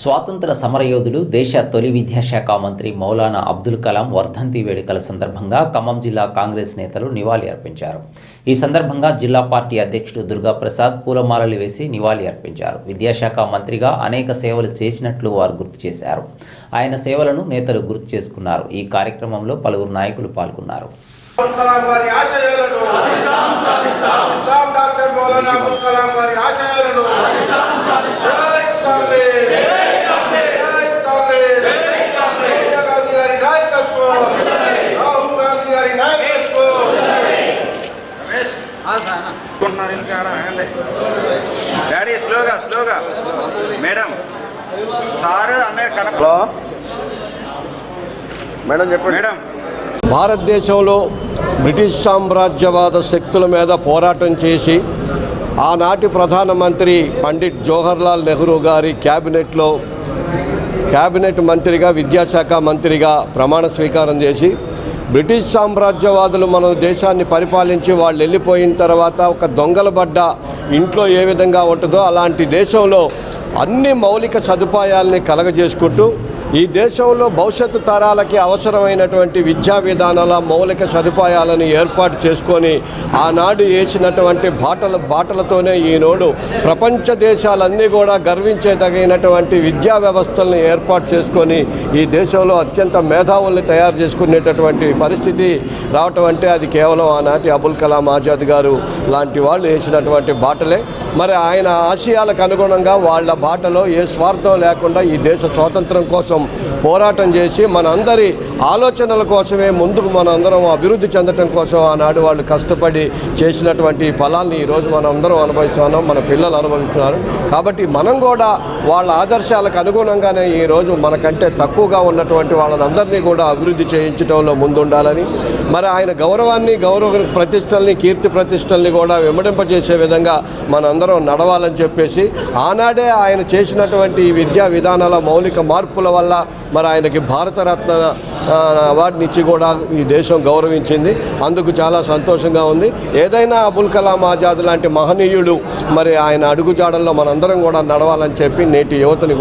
స్వాతంత్ర సమరయోధుడు దేశ తొలి విద్యాశాఖ మంత్రి మౌలానా అబ్దుల్ కలాం వర్ధంతి వేడుకల సందర్భంగా ఖమ్మం జిల్లా కాంగ్రెస్ నేతలు నివాళి అర్పించారు. ఈ సందర్భంగా జిల్లా పార్టీ అధ్యక్షుడు దుర్గాప్రసాద్ పూలమాలలు వేసి నివాళి అర్పించారు. విద్యాశాఖ మంత్రిగా అనేక సేవలు చేసినట్లు వారు గుర్తు చేశారు. ఆయన సేవలను నేతలు గుర్తు చేసుకున్నారు. ఈ కార్యక్రమంలో పలువురు నాయకులు పాల్గొన్నారు అబ్దుల్ కలాం గారి ఆశయాలను ఇస్లాం డాక్టర్ మౌలానా అబ్దుల్ కలాం గారి ఆశయాలను జై కాంగ్రెస్ జై కాంగ్రెస్ సోనియా గాంధీ గారి నాయకత్వం రాహుల్ గాంధీ గారి నాయకత్వం ఇంకా. డాడీ స్లోగా స్లోగా. మేడం సారు అన్నయ్య హలో. మేడం చెప్పండి. మేడం. భారతదేశంలో బ్రిటిష్ సామ్రాజ్యవాద శక్తుల మీద పోరాటం చేసి ఆనాటి ప్రధానమంత్రి పండిట్ జవహర్లాల్ నెహ్రూ గారి క్యాబినెట్లో క్యాబినెట్ మంత్రిగా విద్యాశాఖ మంత్రిగా ప్రమాణ స్వీకారం చేసి బ్రిటిష్ సామ్రాజ్యవాదులు మన దేశాన్ని పరిపాలించి వాళ్ళు వెళ్ళిపోయిన తర్వాత ఒక దొంగల బడ్డ ఇంట్లో ఏ విధంగా ఉంటుందో అలాంటి దేశంలో అన్ని మౌలిక సదుపాయాల్ని కలగజేసుకుంటూ ఈ దేశంలో భవిష్యత్తు తరాలకి అవసరమైనటువంటి విద్యా విధానాల మౌలిక సదుపాయాలను ఏర్పాటు చేసుకొని ఆనాడు వేసినటువంటి బాటల బాటలతోనే ఈనాడు ప్రపంచ దేశాలన్నీ కూడా గర్వించేదగినటువంటి విద్యా వ్యవస్థలను ఏర్పాటు చేసుకొని ఈ దేశంలో అత్యంత మేధావుల్ని తయారు చేసుకునేటటువంటి పరిస్థితి రావటం అంటే అది కేవలం ఆనాటి అబుల్ కలాం ఆజాద్ గారు లాంటి వాళ్ళు వేసినటువంటి బాటలే. మరి ఆయన ఆశయాలకు అనుగుణంగా వాళ్ళ బాటలో ఏ స్వార్థం లేకుండా ఈ దేశ స్వాతంత్రం కోసం పోరాటం చేసి మనందరి ఆలోచనల కోసమే ముందుకు మనందరం అభివృద్ధి చెందటం కోసం ఆనాడు వాళ్ళు కష్టపడి చేసినటువంటి ఈ ఫలాన్ని ఈరోజు మనం అందరం అనుభవిస్తున్నాం మన పిల్లలు అనుభవిస్తున్నారు. కాబట్టి మనం కూడా వాళ్ళ ఆదర్శాలకు అనుగుణంగానే ఈరోజు మనకంటే తక్కువగా ఉన్నటువంటి వాళ్ళందరినీ కూడా అభివృద్ధి చేయించడంలో ముందుండాలని మరి ఆయన గౌరవాన్ని గౌరవ ప్రతిష్టల్ని కీర్తి ప్రతిష్టల్ని కూడా వెంబడింపజేసే విధంగా మనందరం నడవాలని చెప్పేసి ఆనాడే ఆయన చేసినటువంటి విద్యా విధానాల మౌలిక మార్పుల వల్ల మరి ఆయనకి భారతరత్న అవార్డుని ఇచ్చి కూడా ఈ దేశం గౌరవించింది. అందుకు చాలా సంతోషంగా ఉంది. ఏదైనా అబుల్ కలాం ఆజాద్ లాంటి మహనీయుడు మరి ఆయన అడుగుజాడల్లో మనందరం కూడా నడవాలని చెప్పి నేటి యువతని